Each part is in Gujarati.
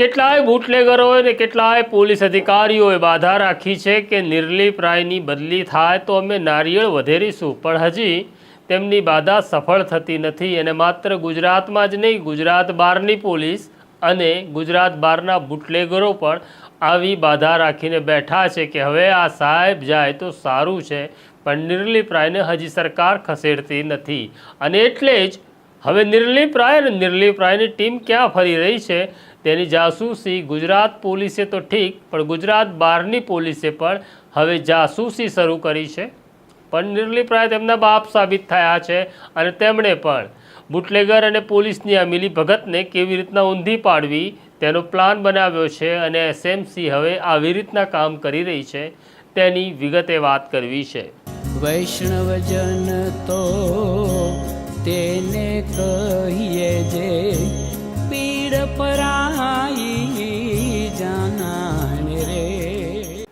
કેટલાય બુટલેગરોએ ને કેટલાય પોલીસ અધિકારીઓએ બાધા રાખી છે કે નિર્લીપ રાયની બદલી થાય તો અમે નારિયેળ વધેરીશું. પણ હજી તેમની બાધા સફળ થતી નથી અને માત્ર ગુજરાતમાં જ નહીં, ગુજરાત બહારની પોલીસ અને ગુજરાત બહારના બુટલેગરો પણ આવી બાધા રાખીને બેઠા છે કે હવે આ સાહેબ જાય તો સારું છે, પણ નિર્લીપ રાયને હજી સરકાર ખસેડતી નથી. અને એટલે જ હવે નિર્લીપ રાય અને નિર્લીપ રાયની ટીમ ક્યાં ફરી રહી છે? તેની જાસૂસી ગુજરાત પોલીસે તો ઠીક, પણ ગુજરાત બહારની પોલીસે પણ હવે જાસૂસી શરૂ કરી છે. પણ નિર્લીપ રાય તેમના બાપ સાબિત થયા છે અને તેમણે પણ બુટલેગર અને પોલીસની આ મિલીભગતને કેવી રીતના ઊંધી પાડવી તેનો પ્લાન બનાવ્યો છે અને એસએમસી હવે આવી રીતના કામ કરી રહી છે તેની વિગતે વાત કરવી છે. વૈષ્ણવજન તો તેને કહીએ જે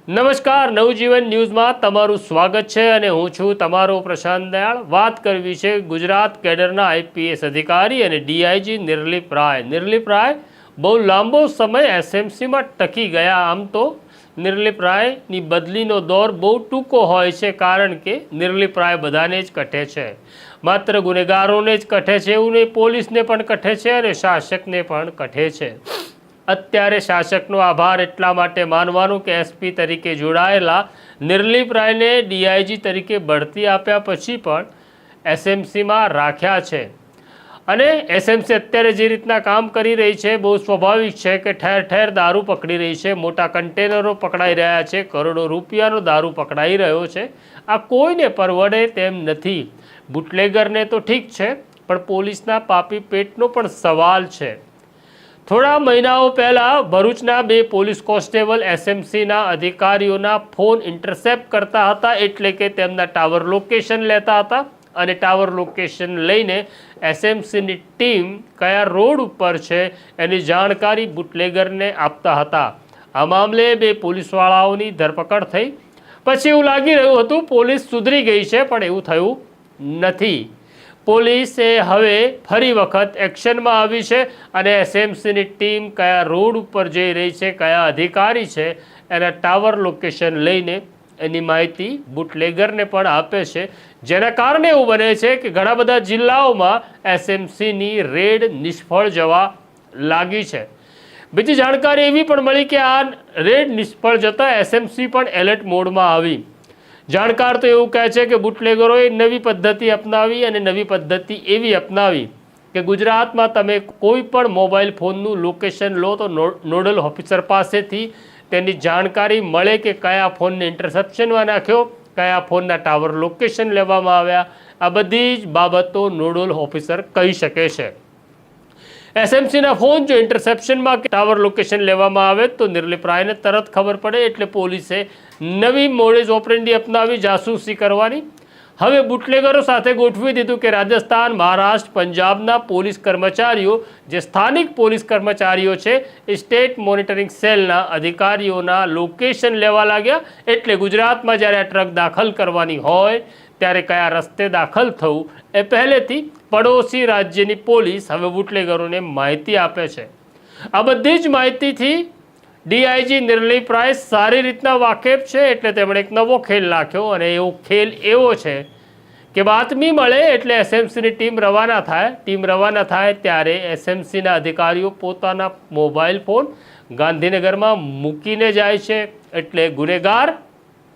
નમસ્કાર, નવજીવન ન્યૂઝમાં તમારું સ્વાગત છે અને હું છું તમારો પ્રશાંત દયાળ. વાત કરવી છે ગુજરાત કેડરના આઈપીએસ અધિકારી અને ડીઆઈજી નિર્લિપ રાય. નિર્લિપ રાય, બહુ લાંબો સમય એસએમસીમાં ટકી ગયા આમ તો. નિર્લિપ રાયની બદલીનો દોર બહુ ટૂંકો હોય છે કારણ કે નિર્લિપરાય બધાને જ કઠે છે. માત્ર ગુનેગારોને જ કઠે છે એવું નહીં, પોલીસને પણ કઠે છે અને શાસકને પણ કઠે છે. અત્યારે શાસકનો આભાર એટલા માટે માનવાનું કે એસપી તરીકે જોડાયેલા નિર્લિપરાયને ડીઆઈજી તરીકે બઢતી આપ્યા પછી પણ એસએમસીમાં રાખ્યા છે. અને એસએમસી અત્યારે જે રીતના કામ કરી રહી છે, બહુ સ્વાભાવિક છે કે ઠેર ઠેર દારૂ પકડી રહી છે. મોટા કન્ટેનરો પકડાઈ રહ્યા છે, કરોડો રૂપિયાનો દારૂ પકડાઈ રહ્યો છે. આ કોઈને પરવડે તેમ નથી. બુટલેગરને તો ઠીક છે, પણ પોલીસના પાપી પેટનો પણ સવાલ છે. થોડા મહિનાઓ પહેલાં ભરૂચના બે પોલીસ કોન્સ્ટેબલ એસએમસીના અધિકારીઓના ફોન ઇન્ટરસેપ્ટ કરતા હતા, એટલે કે તેમના ટાવર લોકેશન લેતા હતા. અને ટાવર લોકેશન લઈને એસએમસીની ટીમ કયા રોડ ઉપર છે એની જાણકારી બુટલેગરને આપતા હતા. આ મામલે બે પોલીસવાળાઓની ધરપકડ થઈ. પછી એવું લાગી રહ્યું હતું પોલીસ સુધરી ગઈ છે, પણ એવું થયું નથી. પોલીસે હવે ફરી વખત એક્શનમાં આવી છે અને એસએમસીની ટીમ કયા રોડ ઉપર જઈ રહી છે, કયા અધિકારી છે, એના ટાવર લોકેશન લઈને એની માહિતી બુટલેગરને પણ આપે છે. જેના કારણે એવું બને છે કે ઘણા બધા જિલ્લાઓમાં એસએમસીની રેડ નિષ્ફળ જવા લાગી છે. બીજી જાણકારી એવી પણ મળી કે આ રેડ નિષ્ફળ જતાં એસએમસી પણ એલર્ટ મોડમાં આવી. જાણકાર તો એવું કહે છે કે બુટલેગરોએ નવી પદ્ધતિ અપનાવી અને નવી પદ્ધતિ એવી અપનાવી કે ગુજરાતમાં તમે કોઈ પણ મોબાઈલ ફોનનું લોકેશન લો તો નોડલ ઓફિસર પાસેથી તેની જાણકારી મળે કે કયા ફોનને ઇન્ટરસેપ્શનમાં નાખ્યો, કયા ફોનના ટાવર લોકેશન લેવામાં આવ્યા, આ બધી જ બાબતો નોડલ ઓફિસર કહી શકે છે. એસએમસીના ફોન જો ઇન્ટરસેપ્શનમાં ટાવર લોકેશન લેવામાં આવે તો નિર્લિપ રાયને તરત ખબર પડે, એટલે પોલીસે નવી મોડેજ ઓપરેન્ડી અપનાવી જાસૂસી કરવાની હવે બુટલેગરો સાથે ગોઠવી દીધું કે રાજસ્થાન, મહારાષ્ટ્ર, પંજાબના પોલીસ કર્મચારીઓ, જે સ્થાનિક પોલીસ કર્મચારીઓ છે, એ સ્ટેટ મોનિટરિંગ સેલના અધિકારીઓના લોકેશન લેવા લાગ્યા. એટલે ગુજરાતમાં જ્યારે આ ટ્રક દાખલ કરવાની હોય, ત્યારે કયા રસ્તે દાખલ થવું, એ પહેલેથી પડોશી રાજ્યની પોલીસ હવે બુટલેગરોને માહિતી આપે છે. આ બધી જ માહિતીથી ડીઆઈજી નિર્ણય રાય સારી રીતના વાકેફ છે એટલે તેમણે એક નવો ખેલ નાખ્યો અને એવો ખેલ એવો છે કે બાતમી મળે એટલે એસએમસીની ટીમ રવાના થાય. ટીમ રવાના થાય ત્યારે એસએમસીના અધિકારીઓ પોતાના મોબાઈલ ફોન ગાંધીનગરમાં મૂકીને જાય છે એટલે ગુનેગાર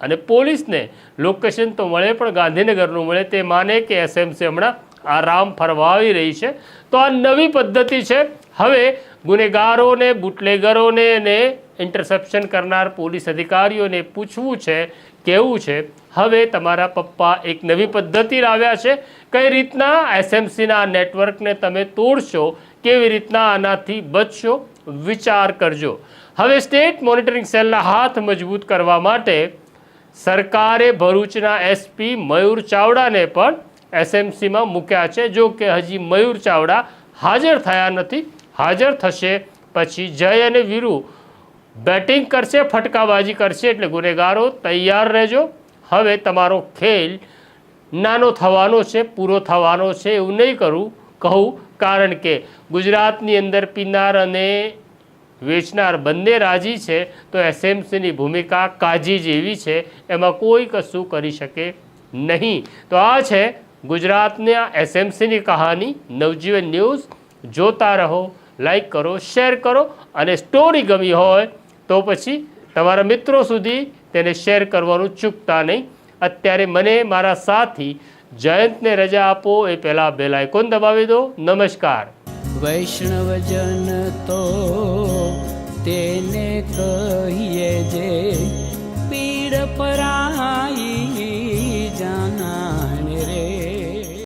અને પોલીસને લોકેશન તો મળે પણ ગાંધીનગરનું મળે તે માને કે એસએમસી હમણાં આરામ ફરવાવી રહી છે. તો આ નવી પદ્ધતિ છે. હવે ગુનેગારોને, બુટલેગરોને ને ઇન્ટરસેપ્શન કરનાર પોલીસ અધિકારીઓને પૂછવું છે, કેવું છે? હવે તમારા પપ્પા એક નવી પદ્ધતિ લાવ્યા છે. કઈ રીતના એસએમસીના નેટવર્કને તમે તોડશો? કેવી રીતના આનાથી બચશો? વિચાર કરજો. હવે સ્ટેટ મોનિટરિંગ સેલના હાથ મજબૂત કરવા માટે સરકારે ભરૂચના એસપી મયુર ચાવડાને પણ એસએમસીમાં મૂક્યા છે. જો કે હજી મયુર ચાવડા હાજર થયા નથી. હાજર થશે. પછી જય અને વીરુ બેટિંગ કરશે, ફટકાબાજી કરશે એટલે ગુનેગારો તૈયાર રહેજો. હવે તમારો ખેલ નાનો થવાનો છે, પૂરો થવાનો છે, એવું નહીં કરું, કહું. કારણ કે ગુજરાતની અંદર પીનાર અને વેચનાર બંને રાજી છે, તો એસએમસીની ભૂમિકા કાજી જેવી છે, એમાં કોઈ કશું કરી શકે નહીં. તો આ છે ગુજરાતના એસએમસીની કહાની. નવજીવન ન્યૂઝ, જોતા રહો. લાઈક કરો, શેર કરો અને સ્ટોરી ગમી હોય તો પછી તમારા મિત્રો સુધી તેને શેર કરવાનું ચૂકતા નહીં. અત્યારે મને મારા સાથી જયંતને રજા આપો, એ પહેલાં બેલ આઇકોન દબાવી દો. નમસ્કાર. વૈષ્ણવજન તો તેને કહીએ જે